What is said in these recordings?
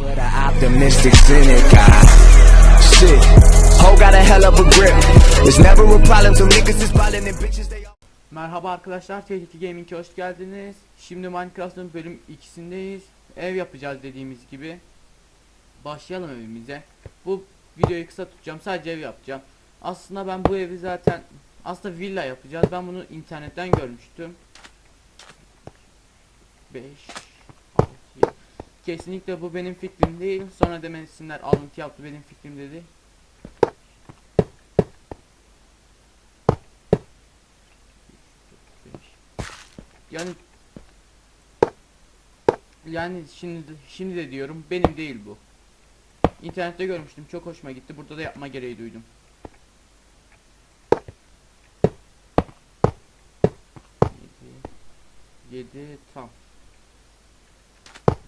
For the optimistic cynic, I shit. Ho got a hell of a grip. It's never a problem till niggas is ballin' and bitches they all. Merhaba arkadaşlar, Tehlike Gaming'e hoş geldiniz. Şimdi Minecraft'ın bölüm ikisindeyiz. Ev yapacağız dediğimiz gibi. Başlayalım evimize. Bu videoyu kısa tutacağım, sadece ev yapacağım. Aslında ben bu evi zaten, aslında villa yapacağız. Ben bunu internetten görmüştüm. 5 6 Kesinlikle bu benim fikrim değil. Sonra demesinler alıntı yaptı benim fikrim dedi. Yani yani şimdi şimdi de diyorum benim değil bu. İnternette görmüştüm çok hoşuma gitti. Burada da yapma gereği duydum. Yedi, yedi tam.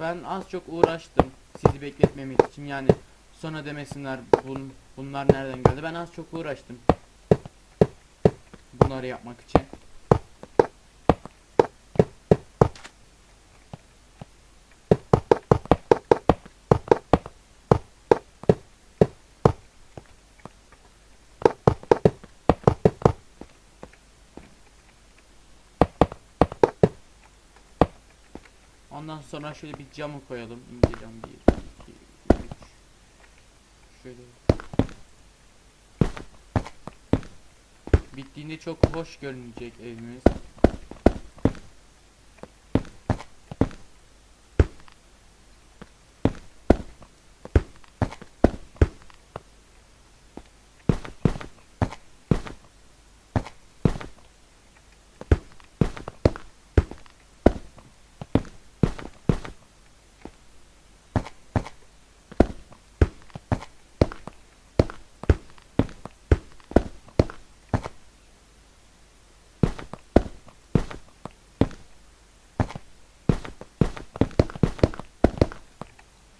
Ben az çok uğraştım sizi bekletmemek için. Yani sonra demesinler bun, bunlar nereden geldi. Ben az çok uğraştım bunları yapmak için Ondan sonra şöyle bir camı koyalım. İnce cam 1, 2, 3. Şöyle. Bittiğinde çok hoş görünecek evimiz.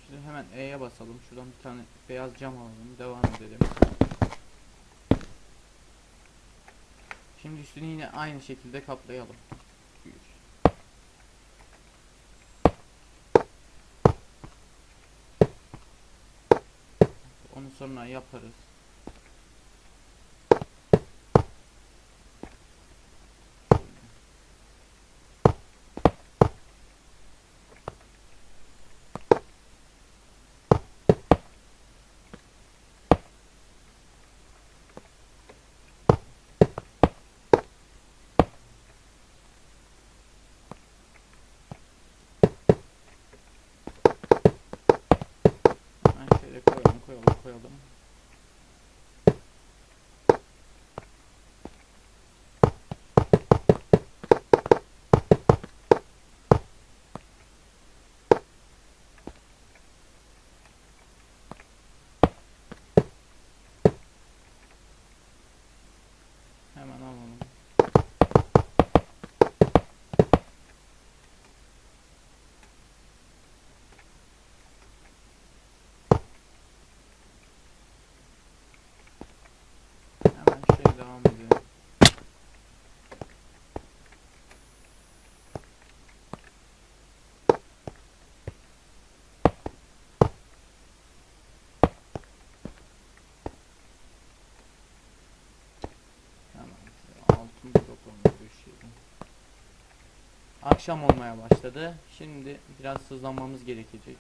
Şimdi hemen E'ye basalım. Şuradan bir tane beyaz cam alalım. Devam edelim. Şimdi üstünü yine aynı şekilde kaplayalım. Bir. Onu sonra yaparız. Koyalım devam döşeyelim. Akşam olmaya başladı. Şimdi biraz hızlanmamız gerekecek.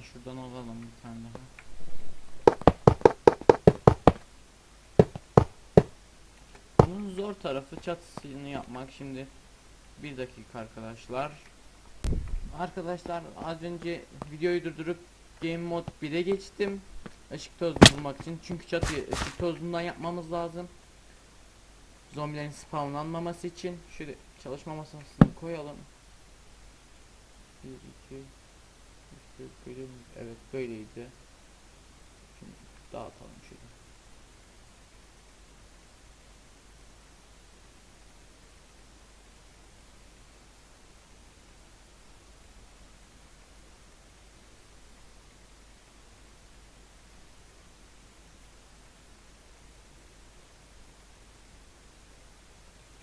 Şuradan alalım bir tane daha. Bunun zor tarafı çatısını yapmak şimdi. Bir dakika arkadaşlar. Arkadaşlar az önce videoyu durdurup Game Mode 1'e geçtim. Işık tozu bulmak için. Çünkü çatıyı ışık tozundan yapmamız lazım. Zombilerin spawnlanmaması için. Şöyle çalışma masasını koyalım. 1, 2, 3, 4 böyle mi? Evet böyleydi. Şimdi dağıtalım şöyle.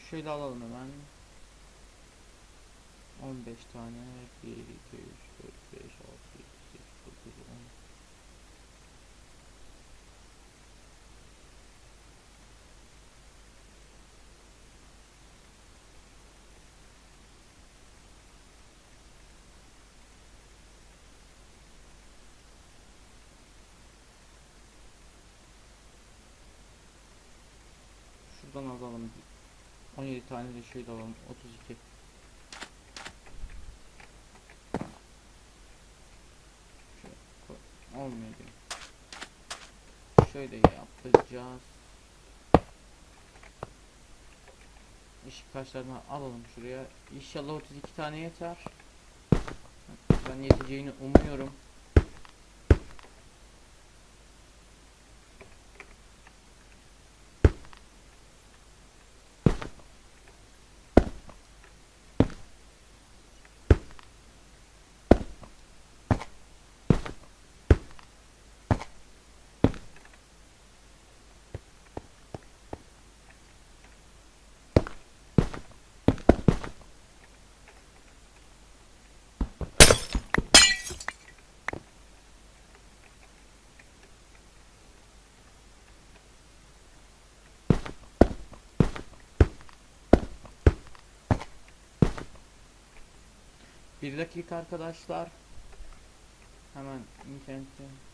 Şöyle alalım hemen. 15 tane 1 2 3 4 5 6 7 8 9 10 Şuradan alalım. 17 tane de şöyle alalım. 32. Şöyle koy- Olmuyor diyor. Şöyle yapacağız. Işık taşlarını alalım şuraya. İnşallah 32 tane yeter. Ben yeteceğini umuyorum. Bir dakika arkadaşlar. Hemen internette.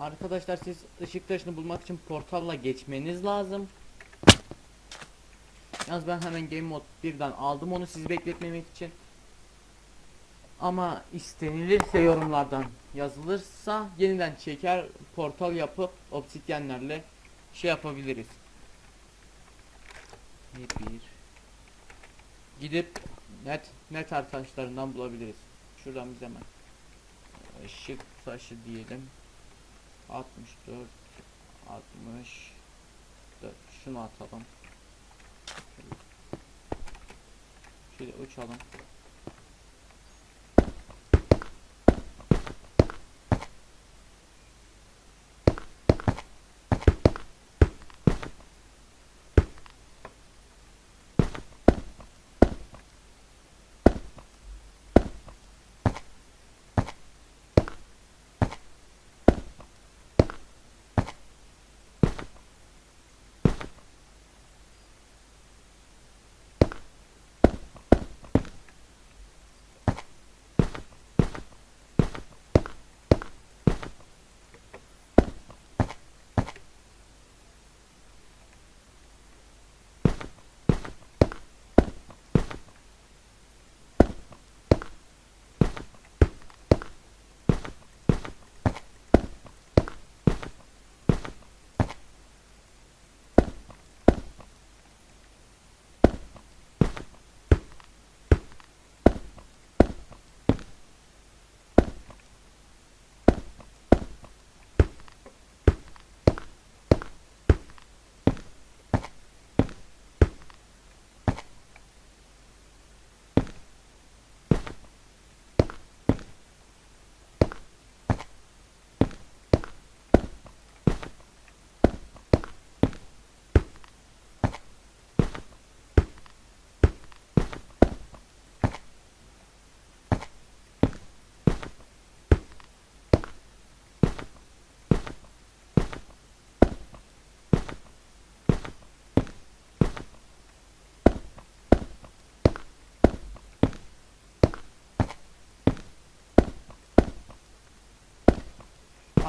Arkadaşlar siz ışık taşını bulmak için portalla geçmeniz lazım. Yalnız ben hemen Game Mode 1'den aldım onu sizi bekletmemek için. Ama istenilirse yorumlardan yazılırsa yeniden çeker portal yapıp obsidyenlerle şey yapabiliriz. Ne bir gidip net net taşlarından bulabiliriz. Şuradan biz hemen ışık taşı diyelim. 64 64 şunu atalım. Şöyle uçalım.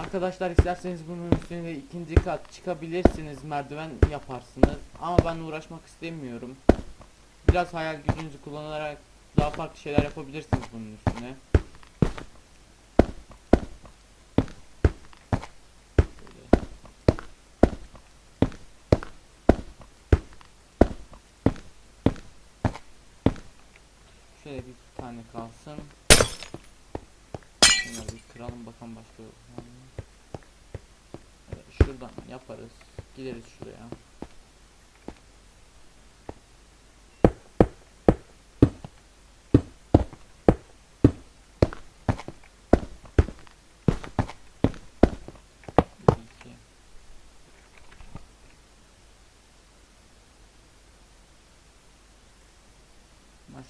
Arkadaşlar isterseniz bunun üstüne ikinci kat çıkabilirsiniz merdiven yaparsınız ama ben uğraşmak istemiyorum. Biraz hayal gücünüzü kullanarak daha farklı şeyler yapabilirsiniz bunun üstüne. Şöyle. Şöyle bir tane kalsın. Şunları bir kıralım bakalım başka? Evet, şuradan yaparız. Gideriz şuraya.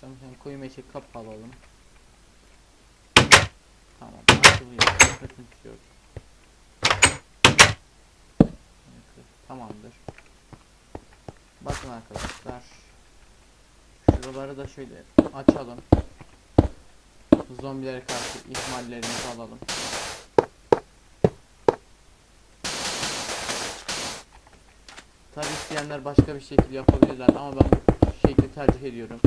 Yani koyu meşe kap alalım. Tamam açılıyor. Sıkıntı yok. Tamamdır. Bakın arkadaşlar. Şuraları da şöyle açalım. Zombilere karşı ihmallerimizi alalım. Tabi isteyenler başka bir şekil yapabilirler ama ben bu şekli tercih ediyorum.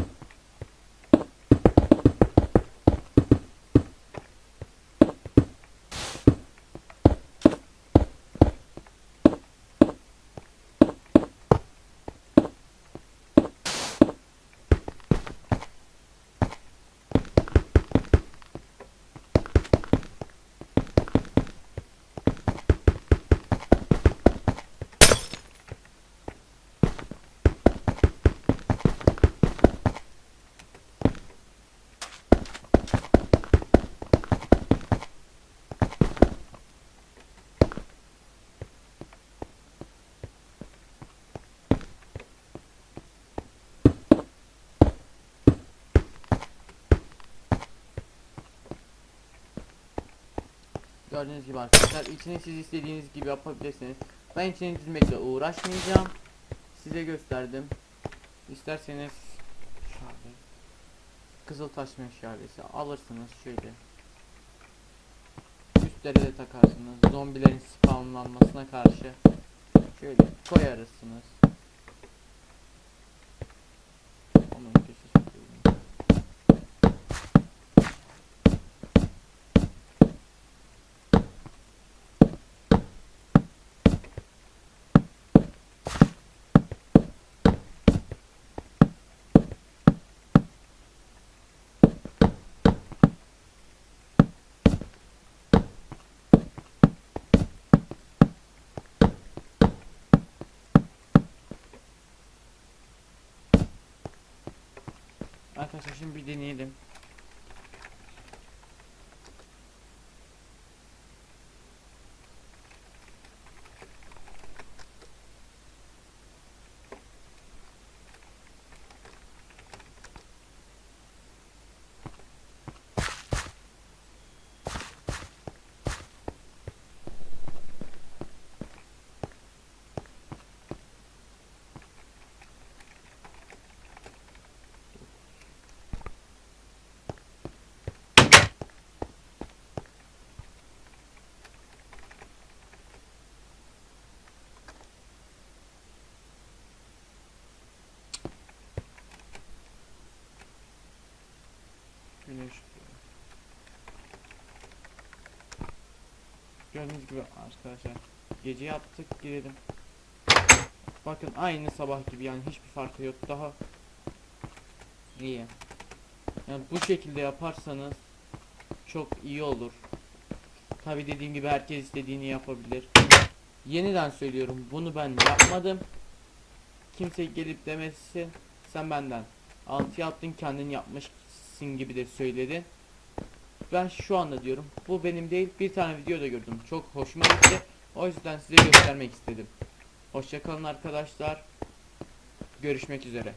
Gördüğünüz gibi arkadaşlar içini siz istediğiniz gibi yapabilirsiniz. Ben içini dizmekle uğraşmayacağım. Size gösterdim. İsterseniz şöyle kızıl taş meşalesi alırsınız şöyle. Üstlere de takarsınız. Zombilerin spawnlanmasına karşı şöyle koyarsınız. Arkadaşlar şimdi bir deneyelim. Gördüğünüz gibi arkadaşlar gece yaptık girelim. Bakın aynı sabah gibi yani hiçbir farkı yok daha iyi. Yani bu şekilde yaparsanız çok iyi olur. Tabi dediğim gibi herkes istediğini yapabilir. Yeniden söylüyorum bunu ben yapmadım. Kimse gelip demesin sen benden altı yaptın kendin yapmışsın gibi de söyledin. Ben şu anda diyorum bu benim değil bir tane videoda gördüm çok hoşuma gitti. O yüzden size göstermek istedim. Hoşçakalın arkadaşlar. Görüşmek üzere.